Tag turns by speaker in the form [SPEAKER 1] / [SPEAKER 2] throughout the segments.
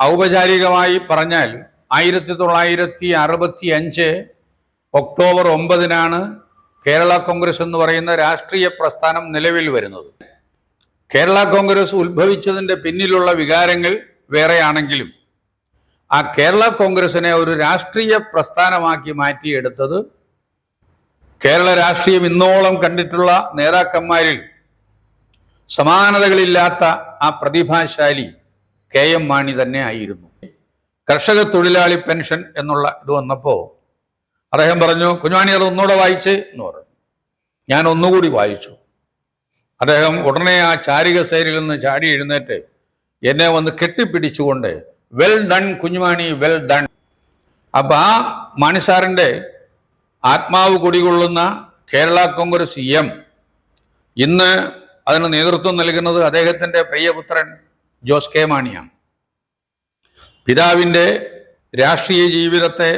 [SPEAKER 1] ഔപചാരികമായി പറഞ്ഞാൽ ആയിരത്തി തൊള്ളായിരത്തി അറുപത്തി അഞ്ച് ഒക്ടോബർ ഒമ്പതിനാണ് കേരള കോൺഗ്രസ് എന്ന് പറയുന്ന രാഷ്ട്രീയ പ്രസ്ഥാനം നിലവിൽ വരുന്നത്. കേരള കോൺഗ്രസ് ഉത്ഭവിച്ചതിന്റെ പിന്നിലുള്ള വികാരങ്ങൾ വേറെയാണെങ്കിലും ആ കേരള കോൺഗ്രസിനെ ഒരു രാഷ്ട്രീയ പ്രസ്ഥാനമാക്കി മാറ്റിയെടുത്തത് കേരള രാഷ്ട്രീയം ഇന്നോളം കണ്ടിട്ടുള്ള നേതാക്കന്മാരിൽ സമാനതകളില്ലാത്ത ആ പ്രതിഭാശാലി കെ എം മാണി തന്നെ ആയിരുന്നു. കർഷക തൊഴിലാളി പെൻഷൻ എന്നുള്ള ഇത് വന്നപ്പോൾ അദ്ദേഹം പറഞ്ഞു കുഞ്ഞുമാണി അത് ഒന്നുകൂടെ വായിച്ച് എന്ന് പറഞ്ഞു. ഞാൻ ഒന്നുകൂടി വായിച്ചു. അദ്ദേഹം ഉടനെ ആ ചാരിക സൈനിൽ നിന്ന് ചാടി എഴുന്നേറ്റ് എന്നെ വന്ന് കെട്ടിപ്പിടിച്ചുകൊണ്ട് well done Kunjumani well done. അപ്പൊ ആ മാണിസാറിന്റെ ആത്മാവ് കുടികൊള്ളുന്ന കേരള കോൺഗ്രസ് എം ഇന്ന് അതിന് നേതൃത്വം നൽകുന്നത് അദ്ദേഹത്തിന്റെ പ്രിയപുത്രൻ ജോസ് കെ മാണിയാണ്. പിതാവിന്റെ രാഷ്ട്രീയ ജീവിതത്തെ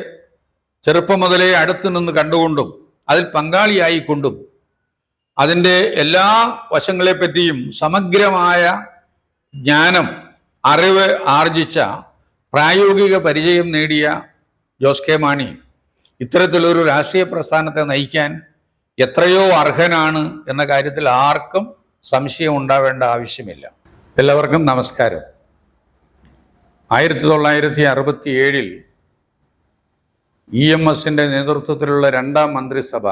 [SPEAKER 1] ചെറുപ്പം മുതലേ അടുത്തു നിന്ന് കണ്ടുകൊണ്ടും അതിൽ പങ്കാളിയായിക്കൊണ്ടും അതിന്റെ എല്ലാ വശങ്ങളെപ്പറ്റിയും സമഗ്രമായ ജ്ഞാനം അറിവ് ആർജിച്ച പ്രായോഗിക പരിചയം നേടിയ ജോസ് കെ മാണി ഇത്തരത്തിലൊരു രാഷ്ട്രീയ പ്രസ്ഥാനത്തെ നയിക്കാൻ എത്രയോ അർഹനാണ് എന്ന കാര്യത്തിൽ ആർക്കും സംശയം ഉണ്ടാവേണ്ട ആവശ്യമില്ല. എല്ലാവർക്കും നമസ്കാരം. ആയിരത്തി തൊള്ളായിരത്തി അറുപത്തി ഏഴിൽ ഇ എം എസിന്റെ നേതൃത്വത്തിലുള്ള രണ്ടാം മന്ത്രിസഭ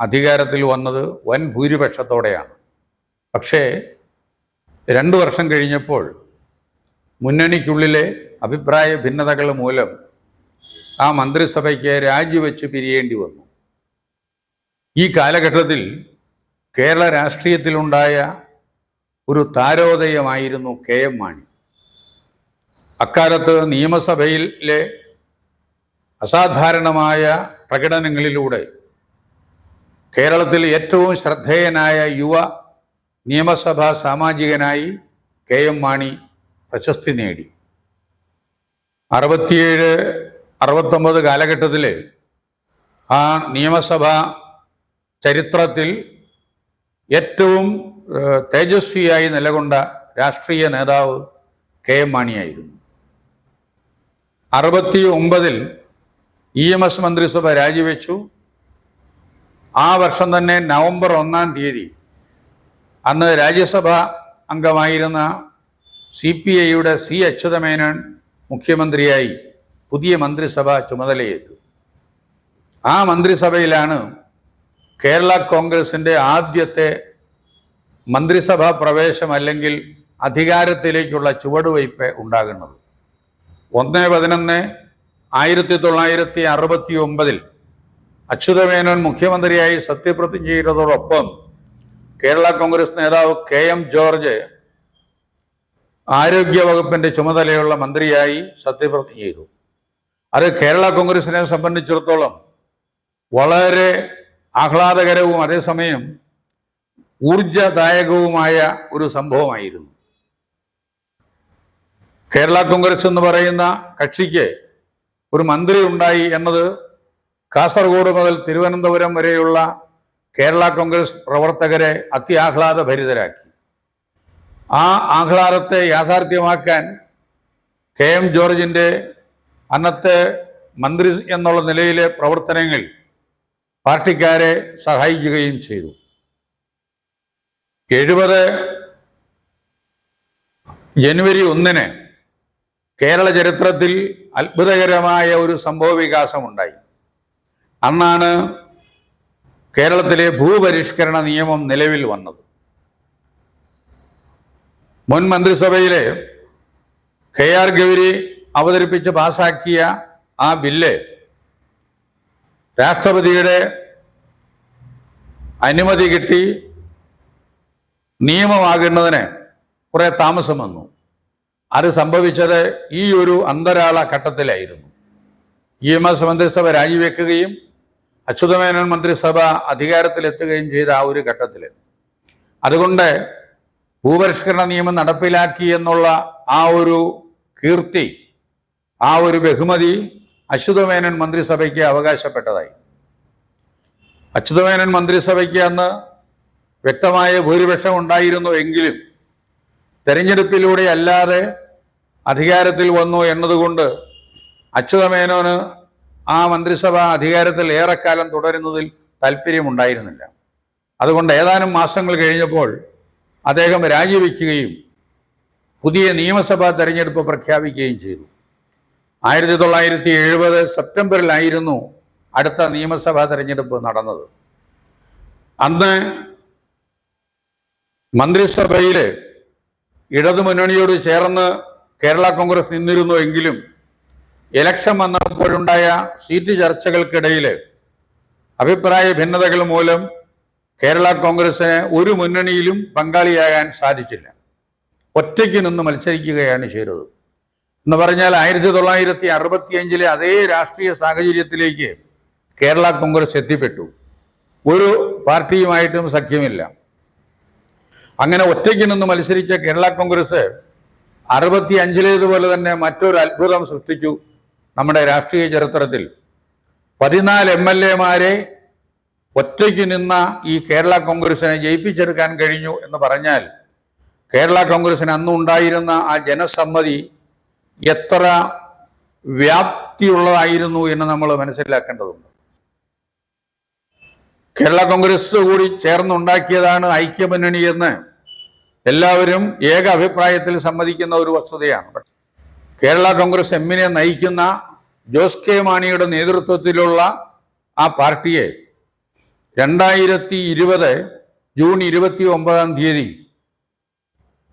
[SPEAKER 1] അധികാരത്തിൽ വന്നത് വൻ ഭൂരിപക്ഷത്തോടെയാണ്. പക്ഷേ രണ്ടു വർഷം കഴിഞ്ഞപ്പോൾ മുന്നണിക്കുള്ളിലെ അഭിപ്രായ ഭിന്നതകൾ മൂലം ആ മന്ത്രിസഭയ്ക്ക് രാജിവെച്ച് പിരിയേണ്ടി വന്നു. ഈ കാലഘട്ടത്തിൽ കേരള രാഷ്ട്രീയത്തിലുണ്ടായ ഒരു താരോദയമായിരുന്നു കെ എം മാണി. അക്കാലത്ത് നിയമസഭയിലെ അസാധാരണമായ പ്രകടനങ്ങളിലൂടെ കേരളത്തിൽ ഏറ്റവും ശ്രദ്ധേയനായ യുവ നിയമസഭാ സാമാജികനായി കെ എം മാണി പ്രശസ്തി നേടി. അറുപത്തിയേഴ് അറുപത്തൊമ്പത് കാലഘട്ടത്തിൽ ആ നിയമസഭാ ചരിത്രത്തിൽ ഏറ്റവും തേജസ്വിയായി നിലകൊണ്ട രാഷ്ട്രീയ നേതാവ് കെ എം മാണിയായിരുന്നു അറുപത്തി ഒമ്പതിൽ ഇ എം എസ് മന്ത്രിസഭ രാജിവെച്ചു. ആ വർഷം തന്നെ നവംബർ ഒന്നാം തീയതി അന്ന് രാജ്യസഭ അംഗമായിരുന്ന സി പി ഐയുടെ സി അച്യുതമേനോൻ മുഖ്യമന്ത്രിയായി പുതിയ മന്ത്രിസഭ ചുമതലയേറ്റു. ആ മന്ത്രിസഭയിലാണ് കേരള കോൺഗ്രസിന്റെ ആദ്യത്തെ മന്ത്രിസഭാ പ്രവേശം അല്ലെങ്കിൽ അധികാരത്തിലേക്കുള്ള ചുവടുവയ്പ് ഉണ്ടാകുന്നത്. ഒന്ന് പതിനൊന്ന് ആയിരത്തി തൊള്ളായിരത്തി അറുപത്തി ഒമ്പതിൽ അച്യുതമേനോൻ മുഖ്യമന്ത്രിയായി സത്യപ്രതിജ്ഞ ചെയ്തതോടൊപ്പം കേരള കോൺഗ്രസ് നേതാവ് കെ എം ജോർജ് ആരോഗ്യവകുപ്പിന്റെ ചുമതലയുള്ള മന്ത്രിയായി സത്യപ്രതിജ്ഞ ചെയ്തു. അത് കേരള കോൺഗ്രസിനെ സംബന്ധിച്ചിടത്തോളം വളരെ ആഹ്ലാദകരവും അതേസമയം ഊർജദായകവുമായ ഒരു സംഭവമായിരുന്നു. കേരള കോൺഗ്രസ് എന്ന് പറയുന്ന കക്ഷിക്ക് ഒരു മന്ത്രി ഉണ്ടായി എന്നത് കാസർഗോഡ് മുതൽ തിരുവനന്തപുരം വരെയുള്ള കേരള കോൺഗ്രസ് പ്രവർത്തകരെ അത്യാഹ്ലാദ ഭരിതരാക്കി ആ ആഹ്ലാദത്തെ യാഥാർത്ഥ്യമാക്കാൻ കെ എം ജോർജിന്റെ അന്നത്തെ മന്ത്രി എന്നുള്ള നിലയിലെ പ്രവർത്തനങ്ങൾ പാർട്ടിക്കാരെ സഹായിക്കുകയും ചെയ്തു. എഴുപത് ജനുവരി ഒന്നിന് കേരള ചരിത്രത്തിൽ അത്ഭുതകരമായ ഒരു സംഭവ വികാസമുണ്ടായി. അന്നാണ് കേരളത്തിലെ ഭൂപരിഷ്കരണ നിയമം നിലവിൽ വന്നത്. മുൻ മന്ത്രിസഭയിലെ കെ ആർ ഗൗരി അവതരിപ്പിച്ച് പാസാക്കിയ ആ ബില്ല് രാഷ്ട്രപതിയുടെ അനുമതി കിട്ടി നിയമമാകുന്നതിന് കുറെ താമസം വന്നു. അത് സംഭവിച്ചത് ഈ ഒരു അന്തരാള ഘട്ടത്തിലായിരുന്നു. ഇ എം എസ് മന്ത്രിസഭ രാജിവെക്കുകയും അച്യുതമേനോൻ മന്ത്രിസഭ അധികാരത്തിലെത്തുകയും ചെയ്ത ആ ഒരു ഘട്ടത്തിൽ അതുകൊണ്ട് ഭൂപരിഷ്കരണ നിയമം നടപ്പിലാക്കി എന്നുള്ള ആ ഒരു കീർത്തി ആ ഒരു ബഹുമതി അച്യുതമേനോൻ മന്ത്രിസഭയ്ക്ക് അവകാശപ്പെട്ടതായി. അച്യുതമേനൻ മന്ത്രിസഭയ്ക്ക് അന്ന് വ്യക്തമായ ഭൂരിപക്ഷം ഉണ്ടായിരുന്നു എങ്കിലും തെരഞ്ഞെടുപ്പിലൂടെ അല്ലാതെ അധികാരത്തിൽ വന്നു എന്നതുകൊണ്ട് അച്യുതമേനോന് ആ മന്ത്രിസഭ അധികാരത്തിൽ ഏറെക്കാലം തുടരുന്നതിൽ താല്പര്യമുണ്ടായിരുന്നില്ല. അതുകൊണ്ട് ഏതാനും മാസങ്ങൾ കഴിഞ്ഞപ്പോൾ അദ്ദേഹം രാജിവെക്കുകയും പുതിയ നിയമസഭാ തെരഞ്ഞെടുപ്പ് പ്രഖ്യാപിക്കുകയും ചെയ്തു. ആയിരത്തി തൊള്ളായിരത്തി എഴുപത് സെപ്റ്റംബറിലായിരുന്നു അടുത്ത നിയമസഭാ തെരഞ്ഞെടുപ്പ് നടന്നത്. അന്ന് മന്ത്രിസഭയിൽ ഇടതുമുന്നണിയോട് ചേർന്ന് കേരള കോൺഗ്രസ് നിന്നിരുന്നു എങ്കിലും ഇലക്ഷൻ വന്നപ്പോഴുണ്ടായ സീറ്റ് ചർച്ചകൾക്കിടയിൽ അഭിപ്രായ ഭിന്നതകൾ മൂലം കേരള കോൺഗ്രസിന് ഒരു മുന്നണിയിലും പങ്കാളിയാകാൻ സാധിച്ചില്ല. ഒറ്റയ്ക്ക് നിന്ന് മത്സരിക്കുകയാണ് ചെയ്തത്. എന്ന് പറഞ്ഞാൽ ആയിരത്തി തൊള്ളായിരത്തി അറുപത്തി അഞ്ചിലെ അതേ രാഷ്ട്രീയ സാഹചര്യത്തിലേക്ക് കേരള കോൺഗ്രസ് എത്തിപ്പെട്ടു. ഒരു പാർട്ടിയുമായിട്ടും സഖ്യമില്ല. അങ്ങനെ ഒറ്റയ്ക്ക് നിന്ന് മത്സരിച്ച കേരള കോൺഗ്രസ് അറുപത്തി അഞ്ചിലേതുപോലെ തന്നെ മറ്റൊരു അത്ഭുതം സൃഷ്ടിച്ചു നമ്മുടെ രാഷ്ട്രീയ ചരിത്രത്തിൽ. പതിനാല് എം എൽ എമാരെ ഒറ്റയ്ക്ക് നിന്ന ഈ കേരള കോൺഗ്രസിനെ ജയിപ്പിച്ചെടുക്കാൻ കഴിഞ്ഞു എന്ന് പറഞ്ഞാൽ കേരള കോൺഗ്രസിന് അന്നുണ്ടായിരുന്ന ആ ജനസമ്മതി എത്ര വ്യാപ്തിയുള്ളതായിരുന്നു എന്ന് നമ്മൾ മനസ്സിലാക്കേണ്ടതുണ്ട്. കേരള കോൺഗ്രസ് കൂടി ചേർന്നുണ്ടാക്കിയതാണ് ഐക്യമുന്നണി എന്ന് എല്ലാവരും ഏക അഭിപ്രായത്തിൽ സമ്മതിക്കുന്ന ഒരു വസ്തുതയാണ്. കേരള കോൺഗ്രസ് എമ്മിനെ നയിക്കുന്ന ജോസ് കെ മാണിയുടെ നേതൃത്വത്തിലുള്ള ആ പാർട്ടിയെ രണ്ടായിരത്തി ഇരുപത് ജൂൺ ഇരുപത്തി ഒമ്പതാം തീയതി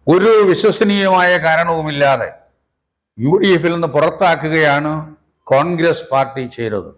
[SPEAKER 1] ഒരു വിശ്വസനീയമായ കാരണവുമില്ലാതെ യു ഡി എഫിൽ നിന്ന് പുറത്താക്കുകയാണ് കോൺഗ്രസ് പാർട്ടി ചെയ്തത്.